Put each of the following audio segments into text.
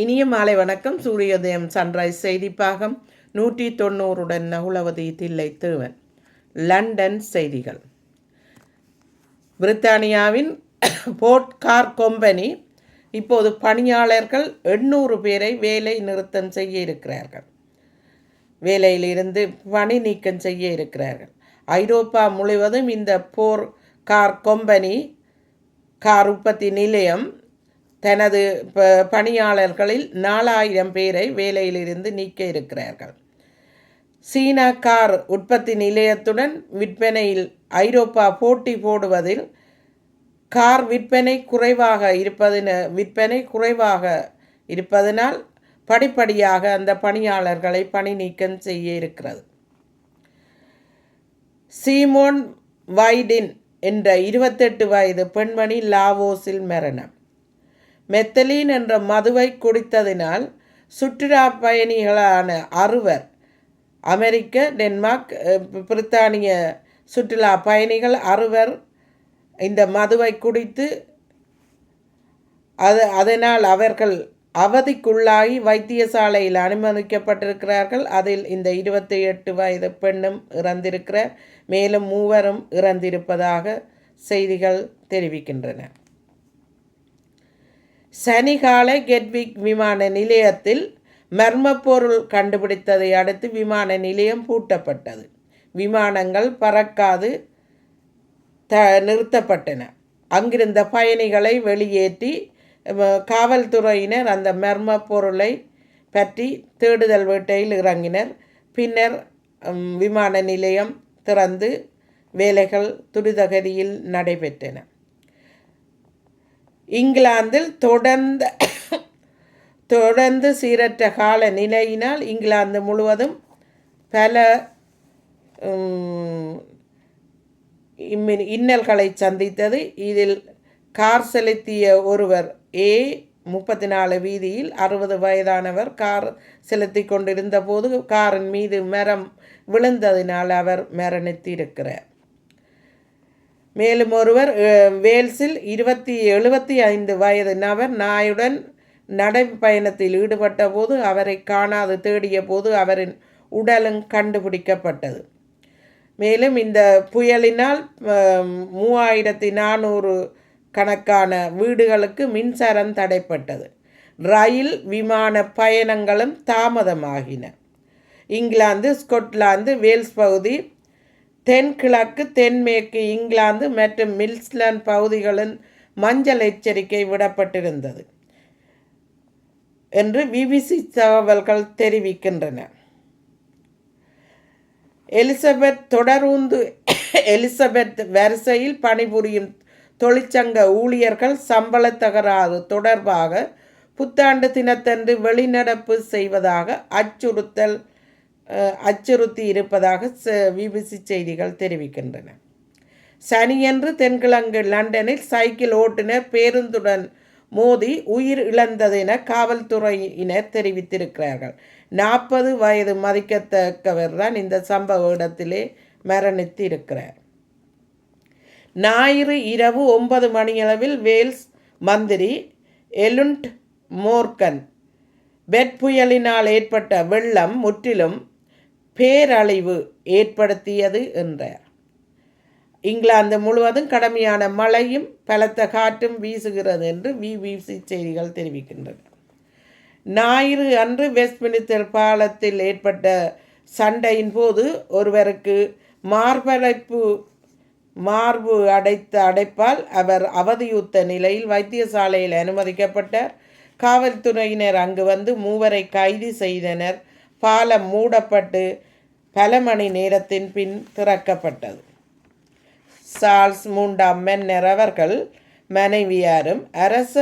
இனிய மாலை வணக்கம். சூரியோதயம் சன்ரைஸ் செய்திப்பாகம் நூற்றி தொண்ணூறுடன் நகுலவதி தில்லை தேவன் லண்டன் செய்திகள். பிரித்தானியாவின் போர்ட் கார் கம்பெனி இப்போது பணியாளர்கள் எண்ணூறு பேரை வேலை நிறுத்தம் செய்ய இருக்கிறார்கள். வேலையிலிருந்து பணி நீக்கம் செய்ய இருக்கிறார்கள். ஐரோப்பா முழுவதும் இந்த போர் கார் கொம்பனி கார் உற்பத்தி நிலையம் தனது ப பணியாளர்களில் நாலாயிரம் பேரை வேலையிலிருந்து நீக்க இருக்கிறார்கள். சீனா கார் உற்பத்தி நிலையத்துடன் விற்பனையில் ஐரோப்பா போட்டி போடுவதில் கார் விற்பனை குறைவாக இருப்பதின விற்பனை குறைவாக இருப்பதனால் படிப்படியாக அந்த பணியாளர்களை பணி நீக்கம் செய்ய இருக்கிறது. சீமோன் வைடின் என்ற இருபத்தெட்டு வயது பெண்மணி லாவோஸில் மரணம். மெத்தலீன் என்ற மதுவை குடித்ததினால் சுற்றுலா பயணிகளான அறுவர் அமெரிக்க டென்மார்க் பிரித்தானிய சுற்றுலா பயணிகள் அறுவர் இந்த மதுவை குடித்து அது அதனால் அவர்கள் அவதிக்குள்ளாகி வைத்தியசாலையில் அனுமதிக்கப்பட்டிருக்கிறார்கள். அதில் இந்த இருபத்தி எட்டு வயது பெண்ணும் இறந்திருக்கிறார் மேலும் மூவரும் இறந்திருப்பதாக செய்திகள் தெரிவிக்கின்றன. சனிகாலை கெட்விக் விமான நிலையத்தில் மர்மப் பொருள் கண்டுபிடித்ததை அடுத்து விமான நிலையம் பூட்டப்பட்டது. விமானங்கள் பறக்காது த நிறுத்தப்பட்டன. அங்கிருந்த பயணிகளை வெளியேற்றி காவல்துறையினர் அந்த மர்ம பொருளை பற்றி தேடுதல் வேட்டையில் இறங்கினர். பின்னர் விமான நிலையம் திறந்து வேலைகள் துரிதகதியில் நடைபெற்றன. இங்கிலாந்தில் தொடர்ந்த தொடர்ந்து சீரற்ற கால நிலையினால் இங்கிலாந்து முழுவதும் பல இன்னல்களை சந்தித்தது. இதில் கார் செலுத்திய ஒருவர் ஏ முப்பத்தி நாலு வீதியில் அறுபது வயதானவர் கார் செலுத்தி கொண்டிருந்த போது காரின் மீது மரம் விழுந்ததினால் அவர் மரணித்திருக்கிறார். மேலும் ஒருவர் வேல்ஸில் இருபத்தி எழுபத்தி ஐந்து வயது நபர் நாயுடன் நடைப்பயணத்தில் ஈடுபட்ட போது அவரை காணாது தேடிய போது அவரின் உடலும் கண்டுபிடிக்கப்பட்டது. மேலும் இந்த புயலினால் மூவாயிரத்தி நானூறு கணக்கான வீடுகளுக்கு மின்சாரம் தடைப்பட்டது. ரயில் விமான பயணங்களும் தாமதமாகின. இங்கிலாந்து ஸ்கொட்லாந்து வேல்ஸ் பகுதி தென்கிழக்கு தென்மேற்கு இங்கிலாந்து மற்றும் மில்ஸ்லாந்து பகுதிகளின் மஞ்சள் எச்சரிக்கை விடப்பட்டிருந்தது என்று பிபிசி தகவல்கள் தெரிவிக்கின்றன. எலிசபெத் தொடரூந்து எலிசபெத் வரிசையில் பணிபுரியும் தொழிற்சங்க ஊழியர்கள் சம்பள தகராறு தொடர்பாக புத்தாண்டு தினத்தன்று வெளிநடப்பு செய்வதாக அச்சுறுத்தல் அச்சுறுத்தி இருப்பதாக பிபிசி செய்திகள் தெரிவிக்கின்றன. சனியன்று தென்கிழங்கு லண்டனில் சைக்கிள் ஓட்டுநர் பேருந்துடன் மோதி உயிர் இழந்ததென காவல்துறையினர் தெரிவித்திருக்கிறார்கள். நாற்பது வயது மதிக்கத்தக்கவர் தான் இந்த சம்பவ இடத்திலே மரணித்து இருக்கிறார் ஞாயிறு இரவு ஒன்பது மணியளவில் வேல்ஸ் மந்திரி எலுண்ட் மோர்கன் பெட் புயலினால் ஏற்பட்ட வெள்ளம் முற்றிலும் பேரழிவு ஏற்படுத்தியது என்றார். இங்கிலாந்து முழுவதும் கடுமையான மழையும் பலத்த காற்றும் வீசுகிறது என்று விபிசி செய்திகள் தெரிவிக்கின்றன. ஞாயிறு அன்று வெஸ்ட்மினிஸ்டர் பாலத்தில் ஏற்பட்ட சண்டையின் போது ஒருவருக்கு மார்படைப்பு மார்பு அடைத்த அடைப்பால் அவர் அவதியுத்த நிலையில் வைத்தியசாலையில் அனுமதிக்கப்பட்டார். காவல்துறையினர் அங்கு வந்து மூவரை கைது செய்தனர். பாலம் மூடப்பட்டு பல மணி நேரத்தின் பின் திறக்கப்பட்டது. சார்ல்ஸ் மூன்றாம் மன்னர் அவர்கள் மனைவியாரும் அரச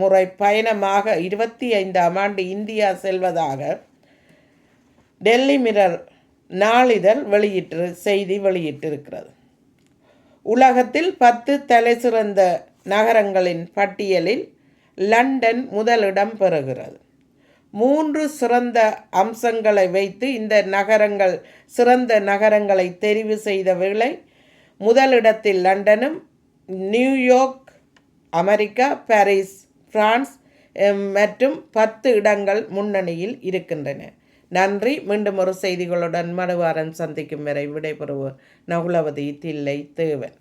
முறை பயணமாக இருபத்தி ஐந்தாம் ஆண்டு இந்தியா செல்வதாக டெல்லி மிரர் நாளிதழ் வெளியிட்டு செய்தி வெளியிட்டிருக்கிறது. உலகத்தில் பத்து தலை சிறந்த நகரங்களின் பட்டியலில் லண்டன் முதலிடம் பெறுகிறது. மூன்று சிறந்த அம்சங்களை வைத்து இந்த நகரங்கள் சிறந்த நகரங்களை தெரிவு செய்த வேளை முதலிடத்தில் லண்டனும் New York America Paris France மற்றும் பத்து இடங்கள் முன்னணியில் இருக்கின்றன. நன்றி. மீண்டும் ஒரு செய்திகளுடன் மறுவாரம் சந்திக்கும் வரை விடைபெறுவோர் நகுலவதி தில்லை தேவன்